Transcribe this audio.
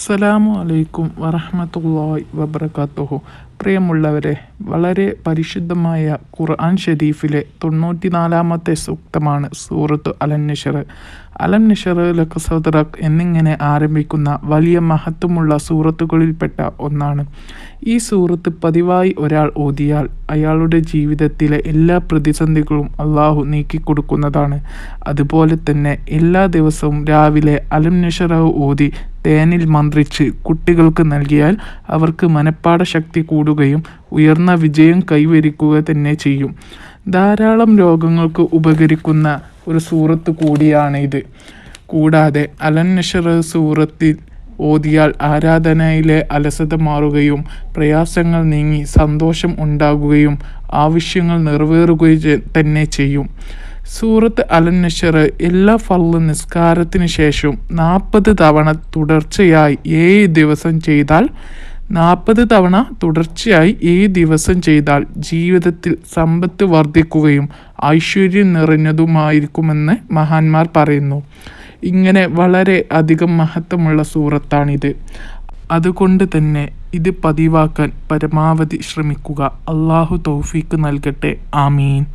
അസ്സലാമു അലൈക്കും വറഹമത്തല്ലായ് വബർക്കാത്തുഹു പ്രിയമുള്ളവരെ വളരെ പരിശുദ്ധമായ ഖുർആൻ ഷരീഫിലെ തൊണ്ണൂറ്റിനാലാമത്തെ സൂക്തമാണ് സൂറത്ത് അലൻ നിഷർ അലൻ നിഷർ സദറക് എന്നിങ്ങനെ ആരംഭിക്കുന്ന വലിയ മഹത്വമുള്ള സൂറത്തുകളിൽപ്പെട്ട ഒന്നാണ്. ഈ സൂറത്ത് പതിവായി ഒരാൾ ഓതിയാൽ അയാളുടെ ജീവിതത്തിലെ എല്ലാ പ്രതിസന്ധികളും അള്ളാഹു നീക്കിക്കൊടുക്കുന്നതാണ്. അതുപോലെ തന്നെ എല്ലാ ദിവസവും രാവിലെ അലം നിഷറവ് ഓതി തേനിൽ മന്ത്രിച്ച് കുട്ടികൾക്ക് നൽകിയാൽ അവർക്ക് മനപ്പാട ശക്തി കൂടുകയും ഉയർന്ന വിജയം കൈവരിക്കുക തന്നെ ചെയ്യും. ധാരാളം രോഗങ്ങൾക്ക് ഉപകരിക്കുന്ന ഒരു സൂറത്ത് കൂടിയാണ് ഇത് കൂടാതെ അലൻ നഷർ സൂറത്തിൽ ഓതിയാൽ ആരാധനയിലെ അലസത മാറുകയും പ്രയാസങ്ങൾ നീങ്ങി സന്തോഷം ഉണ്ടാകുകയും ആവശ്യങ്ങൾ നിറവേറുകയും തന്നെ ചെയ്യും. സൂറത്ത് അൽ നഷർ എല്ലാ ഫള്ള് നിസ്കാരത്തിന് ശേഷവും നാൽപ്പത് തവണ തുടർച്ചയായി ഏഴ് ദിവസം ചെയ്താൽ നാൽപ്പത് തവണ തുടർച്ചയായി ഏഴ് ദിവസം ചെയ്താൽ ജീവിതത്തിൽ സമ്പത്ത് വർദ്ധിക്കുകയും ഐശ്വര്യം നിറഞ്ഞതുമായിരിക്കുമെന്ന് മഹാന്മാർ പറയുന്നു. ഇങ്ങനെ വളരെ അധികം മഹത്വമുള്ള സൂറത്താണിത്. അതുകൊണ്ട് തന്നെ ഇത് പതിവാക്കാൻ പരമാവധി ശ്രമിക്കുക. അള്ളാഹു തൗഫീക്ക് നൽകട്ടെ. ആമീൻ.